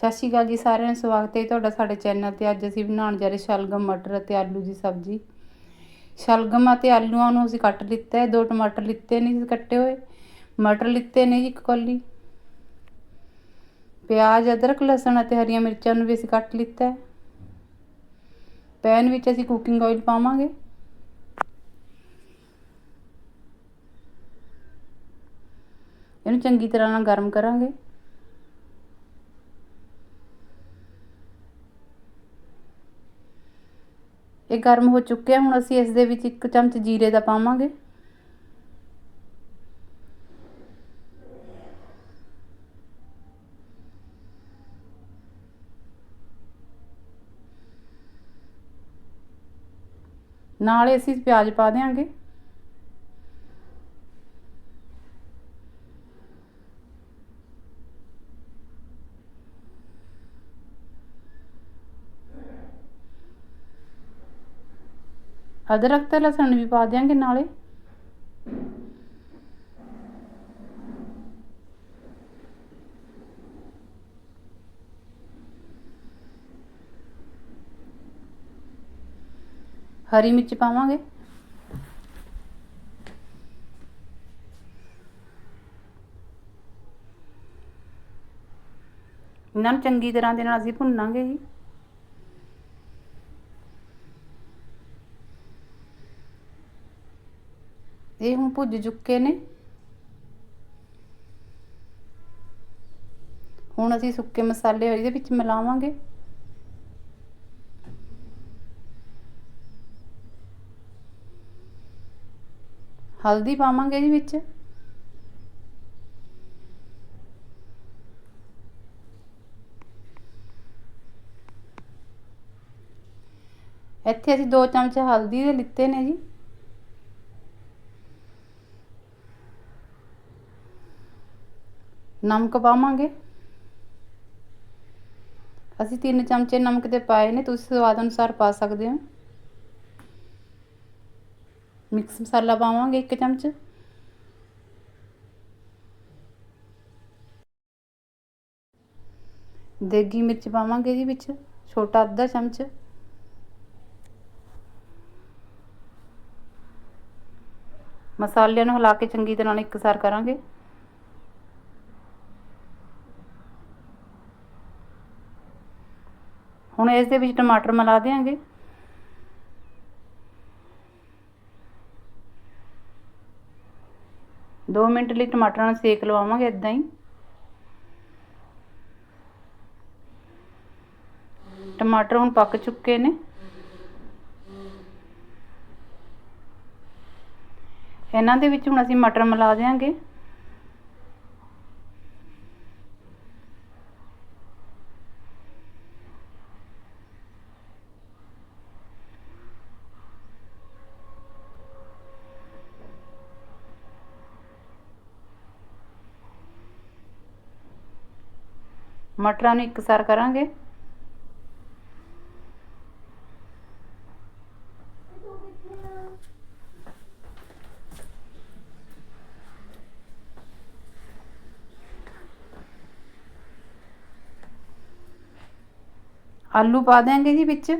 ਸਤਿ ਸ਼੍ਰੀ ਅਕਾਲ ਜੀ ਸਾਰਿਆਂ ਨੂੰ ਸਵਾਗਤ ਹੈ ਤੁਹਾਡਾ ਸਾਡੇ ਚੈਨਲ ਤੇ। ਅੱਜ ਅਸੀਂ ਬਣਾਉਣ ਜਾ ਰਹੇ ਸ਼ਲਗਮ, ਮਟਰ ਅਤੇ ਆਲੂ ਦੀ ਸਬਜ਼ੀ। ਸ਼ਲਗਮ ਅਤੇ ਆਲੂਆਂ ਨੂੰ ਅਸੀਂ ਕੱਟ ਲਿੱਤਾ ਹੈ। ਦੋ ਟਮਾਟਰ ਲਿੱਤੇ ਨੇ ਕੱਟੇ ਹੋਏ। ਮਟਰ ਲਿੱਤੇ ਨੇ ਜੀ ਇੱਕ ਕੌਲੀ। ਪਿਆਜ਼, ਅਦਰਕ, ਲਸਣ ਅਤੇ ਹਰੀਆਂ ਮਿਰਚਾਂ ਨੂੰ ਵੀ ਅਸੀਂ ਕੱਟ ਲਿੱਤਾ ਹੈ। ਪੈਨ ਵਿੱਚ ਅਸੀਂ ਕੁਕਿੰਗ ਆਇਲ ਪਾਵਾਂਗੇ। ਇਹਨੂੰ ਚੰਗੀ ਤਰ੍ਹਾਂ ਨਾਲ ਗਰਮ ਕਰਾਂਗੇ। ਇਹ ਗਰਮ ਹੋ ਚੁੱਕਿਆ, ਹੁਣ ਅਸੀਂ ਇਸ ਦੇ ਵਿੱਚ ਇੱਕ ਚਮਚ ਜੀਰੇ ਦਾ ਪਾਵਾਂਗੇ। ਨਾਲੇ ਅਸੀਂ ਪਿਆਜ਼ ਪਾ ਦੇਵਾਂਗੇ ਅਦਰਕ ਤੇ ਲਸਣ ਵੀ ਪਾ ਦਿਆਂਗੇ ਨਾਲੇ। ਹਰੀ ਮਿਰਚ ਪਾਵਾਂਗੇ। ਇਹਨਾਂ ਨੂੰ ਚੰਗੀ ਤਰ੍ਹਾਂ ਦੇ ਨਾਲ ਅਸੀਂ ਭੁੰਨਾਂਗੇ ਜੀ। ਇਹ ਹੁਣ ਭੁੱਜ ਚੁੱਕੇ ਨੇ। ਹੁਣ ਅਸੀਂ ਸੁੱਕੇ ਮਸਾਲੇ ਇਹਦੇ ਵਿੱਚ ਮਿਲਾਵਾਂਗੇ। ਹਲਦੀ ਪਾਵਾਂਗੇ ਜੀ ਵਿੱਚ। ਇੱਥੇ ਅਸੀਂ 2 ਚਮਚ ਹਲਦੀ ਦੇ ਲਿੱਤੇ ਨੇ ਜੀ। ਨਮਕ ਪਾਵਾਂਗੇ। ਅਸੀਂ 3 ਚਮਚੇ ਨਮਕ ਦੇ ਪਾਏ ਨੇ, ਤੁਸੀਂ ਸਵਾਦ ਅਨੁਸਾਰ ਪਾ ਸਕਦੇ ਹੋ। ਮਿਕਸ ਮਸਾਲਾ ਪਾਵਾਂਗੇ 1 ਚਮਚ। ਦੇਗੀ ਮਿਰਚ ਪਾਵਾਂਗੇ ਜੀ ਵਿੱਚ, ਛੋਟਾ ਅੱਧਾ ਚਮਚ। ਮਸਾਲਿਆਂ ਨੂੰ ਹਿਲਾ ਕੇ ਚੰਗੀ ਤਰ੍ਹਾਂ ਨਾਲ ਇਕਸਾਰ ਕਰਾਂਗੇ। ਹੁਣ ਇਸ ਦੇ ਵਿੱਚ ਟਮਾਟਰ ਮਿਲਾ ਦੇਵਾਂਗੇ ਦੋ ਮਿੰਟ ਲਈ ਟਮਾਟਰਾਂ ਨੂੰ ਸੇਕ ਲਵਾਵਾਂਗੇ ਇਦਾਂ ਹੀ। ਟਮਾਟਰ ਹੁਣ ਪੱਕ ਚੁੱਕੇ ਨੇ। ਇਹਨਾਂ ਦੇ ਵਿੱਚ ਹੁਣ ਅਸੀਂ ਮਟਰ ਮਿਲਾ ਦੇਵਾਂਗੇ मटर एक सार करा आलू पा देंगे जी बिच।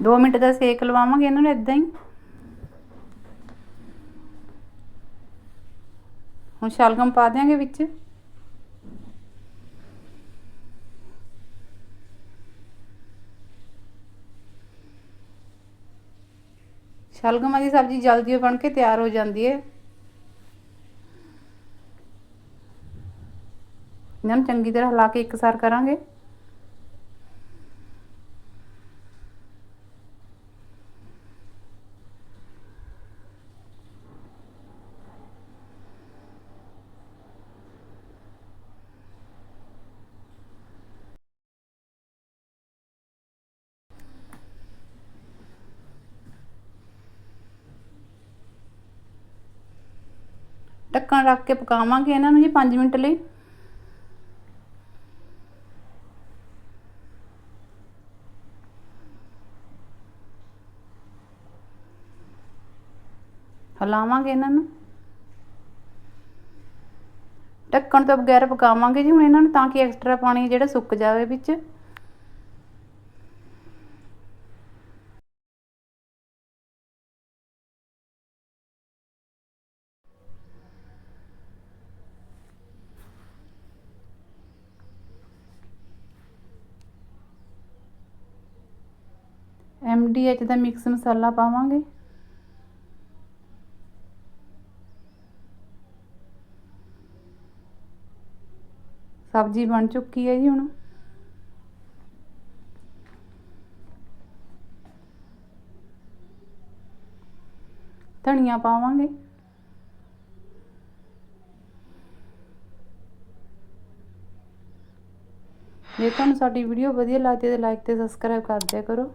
ਦੋ ਮਿੰਟ ਦਾ ਸੇਕ ਲਵਾਵਾਂਗੇ ਇਹਨਾਂ ਨੂੰ ਇਦਾਂ ਹੀ। ਹੁਣ ਸ਼ਲਗਮ ਪਾ ਦਿਆਂਗੇ ਵਿੱਚ। ਸ਼ਲਗਮਾਂ ਦੀ ਸਬਜ਼ੀ ਜਲਦੀ ਬਣ ਕੇ ਤਿਆਰ ਹੋ ਜਾਂਦੀ ਹੈ ਇਹਨਾਂ ਚੰਗੀ ਤਰ੍ਹਾਂ ਹਿਲਾ ਕੇ ਇੱਕਸਾਰ ਕਰਾਂਗੇ। ਢੱਕਣ ਰੱਖ ਕੇ ਪਕਾਵਾਂਗੇ ਇਹਨਾਂ ਨੂੰ ਜੀ 5 ਮਿੰਟ ਲਈ। ਹਲਾਵਾਂਗੇ ਇਹਨਾਂ ਨੂੰ। ਢੱਕਣ ਤੋਂ ਬਗੈਰ ਪਕਾਵਾਂਗੇ ਜੀ, ਹੁਣ ਇਹਨਾਂ ਨੂੰ ਤਾਂ ਕਿ ਐਕਸਟਰਾ ਪਾਣੀ ਜਿਹੜਾ ਸੁੱਕ ਜਾਵੇ ਵਿੱਚ। ਐਚ ਦਾ ਮਿਕਸ ਮਸਾਲਾ ਪਾਵਾਂਗੇ। ਸਬਜ਼ੀ ਬਣ ਚੁੱਕੀ ਹੈ ਜੀ ਹੁਣ। ਧਨੀਆ ਪਾਵਾਂਗੇ। ਜੇ ਤੁਹਾਨੂੰ ਸਾਡੀ ਵੀਡੀਓ ਵਧੀਆ ਲੱਗਦੀ ਹੈ ਤਾਂ ਲਾਈਕ ਤੇ ਸਬਸਕ੍ਰਾਈਬ ਕਰ ਦਿਆ ਕਰੋ।